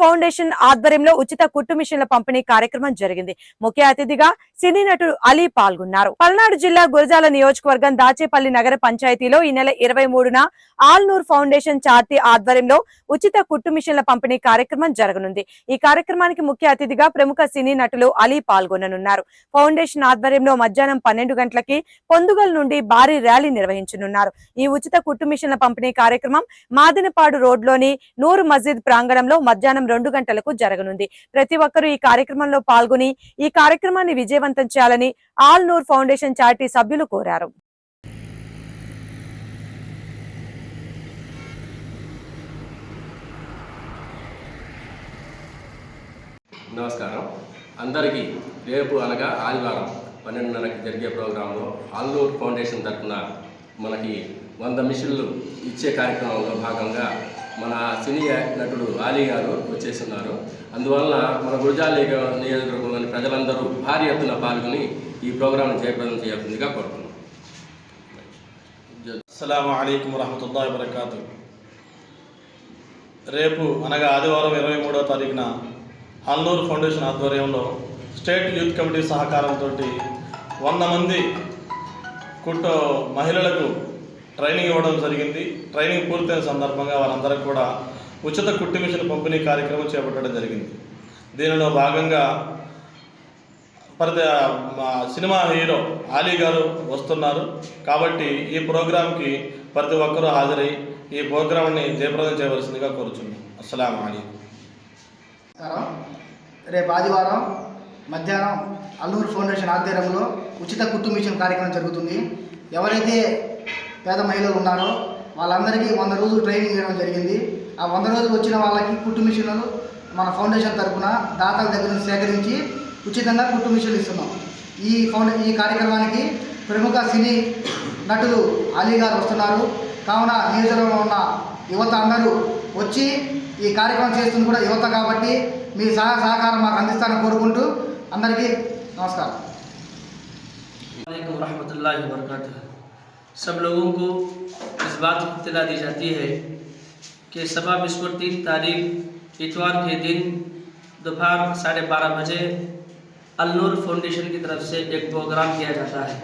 Foundation ఆధ్వర్యంలో ఉచిత కుట్టు మిషన్ల పంపిణీ కార్యక్రమం జరిగింది. ముఖ్య అతిథిగా సినీ నటుడు అలీ పాల్గొన్నారు. పల్నాడు జిల్లా గురజాల నియోజకవర్గం దాచేపల్లి నగర పంచాయతీలో ఈ నెల ఇరవై మూడున ఆల్నూర్ ఫౌండేషన్ చార్టీ ఆధ్వర్యంలో ఉచిత కుట్టు మిషన్ల పంపిణీ కార్యక్రమం జరగనుంది. ఈ కార్యక్రమానికి ముఖ్య అతిథిగా ప్రముఖ సినీ నటులు అలీ పాల్గొననున్నారు. ఫౌండేషన్ ఆధ్వర్యంలో మధ్యాహ్నం పన్నెండు గంటలకి పొందుగల్ నుండి భారీ ర్యాలీ నిర్వహించనున్నారు. ఈ ఉచిత కుట్టు మిషన్ల పంపిణీ కార్యక్రమం మాదినపాడు రోడ్లోని నూరు మస్జిద్ ప్రాంగణంలో మధ్యాహ్నం రెండు గంటలకు జరగనుంది. ప్రతి ఒక్కరూ ఈ కార్యక్రమంలో పాల్గొని ఈ కార్యక్రమాన్ని విజయవంతం చేయాలని ఆల్ నూర్ ఫౌండేషన్ చారిటీ సభ్యులు కోరారు. నమస్కారం. అందరికీ రేపు అనగా ఆదివారం పన్నెండున్నరకి జరిగే ప్రోగ్రాంలో ఆల్లూర్ ఫౌండేషన్ తరఫున మనకి వంద మిషన్లు ఇచ్చే కార్యక్రమంలో భాగంగా మన సినీ నటుడు ఆలీ గారు వచ్చేస్తున్నారు. అందువలన మన గురజాల నియోజకవర్గంలోని ప్రజలందరూ భారీ ఎత్తున పాల్గొని ఈ ప్రోగ్రాంను జయప్రదం చేయాల్సిందిగా కోరుతున్నాం. అస్సలం అయికం వరహమతుల్లా వబర్కాతు. రేపు అనగా ఆదివారం ఇరవై మూడవ తారీఖున అల్నూరు ఫౌండేషన్ ఆధ్వర్యంలో స్టేట్ యూత్ కమిటీ సహకారంతో వంద మంది కుట్టు మహిళలకు ట్రైనింగ్ ఇవ్వడం జరిగింది. ట్రైనింగ్ పూర్తయిన సందర్భంగా వారందరికీ కూడా ఉచిత కుట్టి మిషన్ పంపిణీ కార్యక్రమం చేపట్టడం జరిగింది. దీనిలో భాగంగా ప్రతి మా సినిమా హీరో ఆలీ గారు వస్తున్నారు. కాబట్టి ఈ ప్రోగ్రాంకి ప్రతి ఒక్కరూ హాజరై ఈ ప్రోగ్రాంని జయప్రదం చేయవలసిందిగా కోరుచున్నాం. అస్సలం అలీ నమస్కారం. రేపు ఆదివారం మధ్యాహ్నం అల్లూరు ఫౌండేషన్ ఆధ్వర్యంలో ఉచిత కుట్టు మిషన్ కార్యక్రమం జరుగుతుంది. ఎవరైతే పేద మహిళలు ఉన్నారో. వాళ్ళందరికీ వంద రోజులు ట్రైనింగ్ ఇవ్వడం జరిగింది. ఆ వంద రోజులు వచ్చిన వాళ్ళకి కుట్టు మిషన్లు మన ఫౌండేషన్ తరఫున దాతల దగ్గర నుంచి సేకరించి ఉచితంగా కుట్టు మిషన్లు ఇస్తున్నాం. ఈ ఫౌండే ఈ కార్యక్రమానికి ప్రముఖ సినీ నటులు అలీ గారు వస్తున్నారు. కావున నియోజకవర్గంలో ఉన్న యువత అందరూ వచ్చి ఈ కార్యక్రమం చేస్తుంది కూడా యువత కాబట్టి మీ సహా సహకారం మాకు అందిస్తారని కోరుకుంటూ అందరికీ నమస్కారం. सब लोगों को इस बात की इत्तला दी जाती है कि सबा बिस्कुट तीन तारीख इतवार के दिन दोपहर साढ़े बारह बजे अलनूर फाउंडेशन की तरफ़ से एक प्रोग्राम किया जाता है।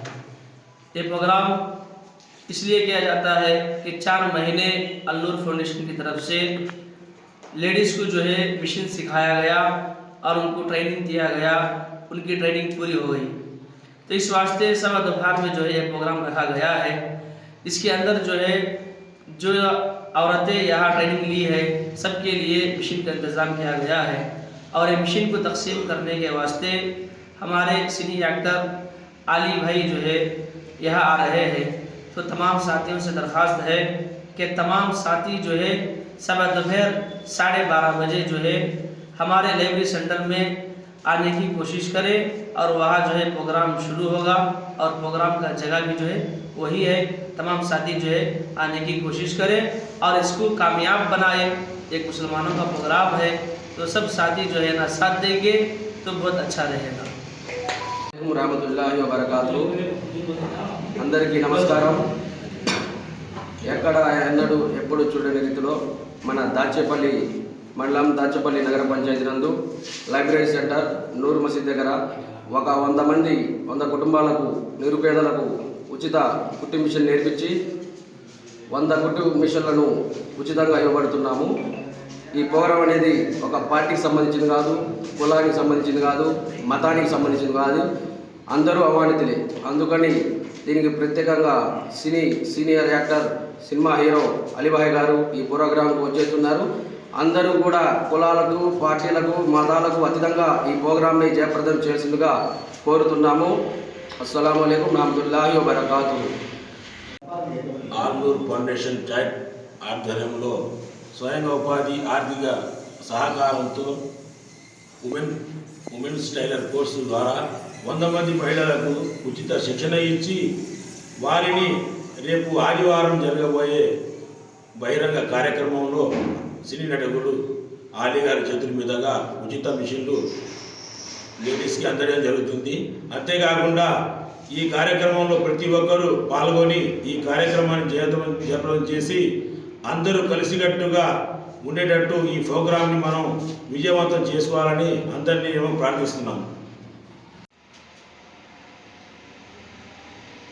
ये प्रोग्राम इसलिए किया जाता है कि चार महीने अलनूर फाउंडेशन की तरफ़ से लेडीज़ को जो है मिशन सिखाया गया और उनको ट्रेनिंग दिया गया, उनकी ट्रेनिंग पूरी हो गई। तो इस वास्ते सवा दोपहर में जो है ये प्रोग्राम रखा गया है। इसके अंदर जो है, जो औरतें यहाँ ट्रेनिंग ली है, सबके लिए मशीन का इंतज़ाम किया गया है। और ये मशीन को तकसीम करने के वास्ते हमारे सीनियर एक्टर आली भाई जो है, यहाँ आ रहे हैं। तो तमाम साथियों से दरख्वास्त है कि तमाम साथी जो है सवा दोपहर साढ़े बारह बजे जो है, हमारे लाइब्रेरी सेंटर में आने की कोशिश करें और वहाँ जो है प्रोग्राम शुरू होगा और प्रोग्राम का जगह भी जो है वही है तमाम साथी जो है आने की कोशिश करें और इसको कामयाब बनाए एक मुसलमानों का प्रोग्राम है तो सब साथी जो है ना साथ देंगे तो बहुत अच्छा रहेगा రామతుల్లాహి వబర్కాతు అందరికీ నమస్కారం ఎక్కడ ఎన్నడూ ఎప్పుడు చూడని రీతిలో మన దాచేపల్లి మండలం దాచపల్లి నగర పంచాయతీ నందు లైబ్రరీ సెంటర్ నూరు మసీద్ దగ్గర ఒక వంద మంది వంద కుటుంబాలకు నిరుపేదలకు ఉచిత కుట్టు మిషన్ నేర్పించి వంద కుట్టు మిషన్లను ఉచితంగా ఇవ్వబడుతున్నాము. ఈ ప్రోగ్రాం అనేది ఒక పార్టీకి సంబంధించింది కాదు కులానికి సంబంధించింది కాదు మతానికి సంబంధించింది కాదు అందరూ అవానితులే అందుకని దీనికి ప్రత్యేకంగా cine senior actor cinema hero Ali Bhai గారు ఈ ప్రోగ్రాంకు వచ్చేస్తున్నారు. అందరూ కూడా కులాలకు పార్టీలకు మతాలకు అతీతంగా ఈ ప్రోగ్రాంని జయప్రదం చేసిందిగా కోరుతున్నాము. అస్సలం అయికం రహమతుల్లాహి వబర్కాతు ఆర్నూర్ ఫౌండేషన్ చాట్ ఆధ్వర్యంలో స్వయం ఉపాధి ఆర్థిక సహకారంతో ఉమెన్ ఉమెన్స్ టైలర్ కోర్సు ద్వారా వంద మంది మహిళలకు ఉచిత శిక్షణ ఇచ్చి వారిని రేపు ఆదివారం జరగబోయే బహిరంగ కార్యక్రమంలో సినీ నటకుడు ఆలీ గారి చేతుల మీదుగా ఉచిత మిషన్లు లేడీస్కి అందడం జరుగుతుంది. అంతేకాకుండా ఈ కార్యక్రమంలో ప్రతి ఒక్కరూ పాల్గొని ఈ కార్యక్రమాన్ని జయప్రదం జయప్రదం చేసి అందరూ కలిసికట్టుగా ఉండేటట్టు ఈ ప్రోగ్రాంని మనం విజయవంతం చేసుకోవాలని అందరినీ మేము ప్రార్థిస్తున్నాము.